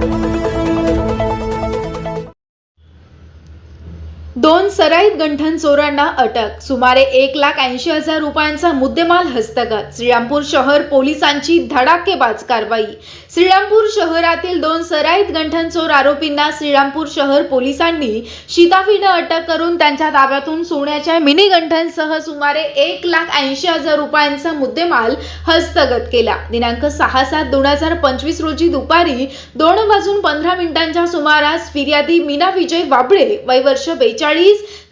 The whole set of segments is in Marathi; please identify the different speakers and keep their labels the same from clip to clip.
Speaker 1: Thank you. दोन सराईत गंठन चोरांना अटक. सुमारे एक लाख ऐंशी हजार रुपयांचा मुद्देमाल हस्तगत. श्रीरामपूर शहर पोलिसांची धडाकेबाज कारवाई. श्रीरामपूर शहरातील दोन सराईत गंठन चोर आरोपींना श्रीरामपूर शहर पोलिसांनी शिताफीनं अटक करून त्यांच्या ताब्यातून सोन्याच्या मिनी गंठनसह सुमारे एक लाख ऐंशी हजार रुपयांचा मुद्देमाल हस्तगत केला. दिनांक सहा सात दोन हजार पंचवीस रोजी दुपारी दोन वाजून पंधरा मिनिटांच्या सुमारास फिर्यादी मीना विजय वाबळे वय वर्ष बेचाळीस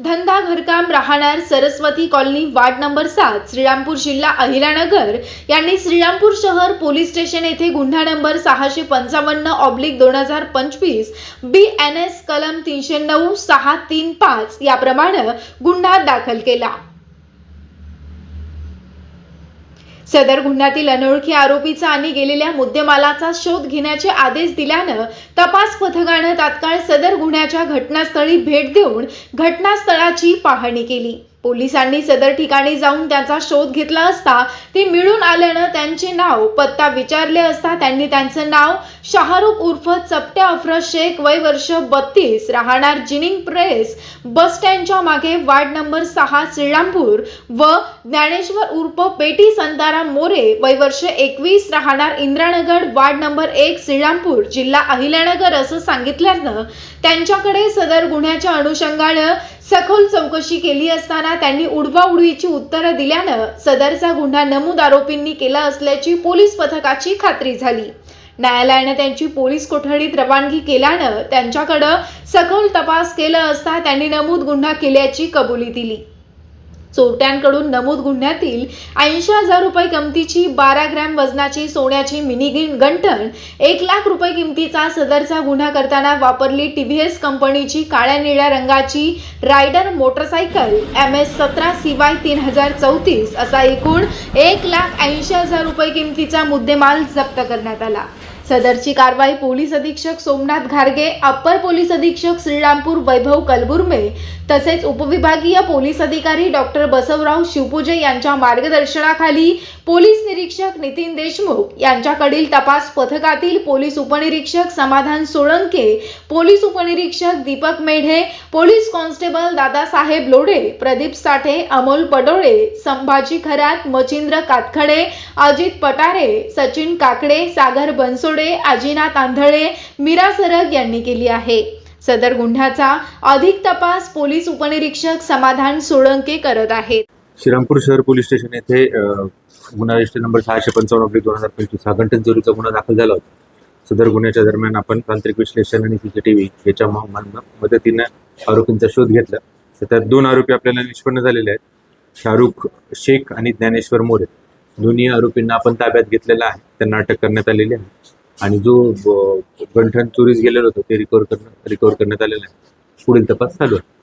Speaker 1: धंदा घरकाम राहणार सरस्वती कॉलनी वार्ड नंबर सात श्रीरामपूर जिल्हा अहिरानगर यांनी श्रीरामपूर शहर पोलीस स्टेशन येथे गुन्हा नंबर सहाशे पंचावन्न ऑब्लिक दोन हजार पंचवीस बी एन एस कलम तीनशे नऊ सहा तीन पाच याप्रमाणे गुन्हा दाखल केला. सदर गुन्ह्यातील अनोळखी आरोपीचा आणि गेलेल्या मुद्देमालाचा शोध घेण्याचे आदेश दिल्यानं तपास पथकानं तात्काळ सदर गुन्ह्याच्या घटनास्थळी भेट देऊन घटनास्थळाची पाहणी केली. पोलिसांनी सदर ठिकाणी जाऊन त्याचा शोध घेतला असता ते मिळून आल्यानं त्यांचे नाव पत्ता विचारले असता त्यांनी त्यांचं नाव शाहरुख उर्फ चपट्या अफरा शेख वय वर्ष बत्तीस राहणार जिनिंग प्रेस बस स्टँडच्या मागे वार्ड नंबर सहा श्रीरामपूर व ज्ञानेश्वर उर्फ पेटी संताराम मोरे वय वर्ष एकवीस राहणार इंद्रानगर वार्ड नंबर एक श्रीरामपूर जिल्हा अहिल्यानगर असं सांगितल्यानं त्यांच्याकडे सदर गुन्ह्याच्या अनुषंगानं सखोल चौकशी केली असताना त्यांनी उडवाउडवीची उत्तरं दिल्यानं सदरचा गुन्हा नमूद आरोपींनी केला असल्याची पोलीस पथकाची खात्री झाली. न्यायालयानं त्यांची पोलीस कोठडीत रवानगी केल्यानं त्यांच्याकडं सखोल तपास केला असता त्यांनी नमूद गुन्हा केल्याची कबुली दिली. चोरट्यांकडून नमूद गुन्ह्यातील ऐंशी हजार रुपये किमतीची बारा ग्रॅम वजनाची सोन्याची मिनी गिन- गंठण एक लाख रुपये किमतीचा सदरचा गुन्हा करताना वापरली टीव्हीएस कंपनीची काळ्या निळ्या रंगाची रायडर मोटरसायकल एम एस सतरा सीवाय तीन हजार चौतीस असा एकूण एक लाख ऐंशी हजार रुपये किमतीचा मुद्देमाल जप्त करण्यात आला. सदरची कारवाई पोलीस अधीक्षक सोमनाथ घारगे अप्पर पोलीस अधीक्षक श्रीरामपूर वैभव कलबुर्मे तसेच उपविभागीय पोलीस अधिकारी डॉक्टर बसवराव शिवपूजे यांच्या मार्गदर्शनाखाली पोलीस निरीक्षक नितीन देशमुख यांच्याकडील तपास पथकातील पोलीस उपनिरीक्षक समाधान सोळंके पोलीस उपनिरीक्षक दीपक मेढे पोलीस कॉन्स्टेबल दादासाहेब लोढे प्रदीप साठे अमोल पडोळे संभाजी खरात मचिंद्र कातखडे अजित पटारे सचिन काकडे सागर बनसोडे आजीनाथ आंधळे मीरा सरग यांनी केली आहे. सदर गुन्ह्याचा अधिक तपास पोलीस उपनिरीक्षक समाधान सोळंके करत आहेत.
Speaker 2: श्रीरामपूर शहर पोलीस स्टेशन येथे गुन्हा रजिस्टर नंबर सहाशे पंचावन्न दोन हजार पंचवीस हा घंटन चोरीचा गुन्हा दाखल झाला होता. सदर गुन्ह्याच्या दरम्यान आपण तांत्रिक विश्लेषण आणि सीसीटीव्ही याच्या मदतीने आरोपींचा शोध घेतला. तर त्यात दोन आरोपी आपल्याला निष्पन्न झालेले आहेत. शाहरुख शेख आणि ज्ञानेश्वर मोरे. दोन्ही आरोपींना आपण ताब्यात घेतलेला आहे. त्यांना अटक करण्यात आलेली आहे. आणि जो गंठण गंठन चोरीस गेलेला होता ते रिकवर करणं रिकवर करण्यात आलेलं आहे. पुढील तपास चालू आहे.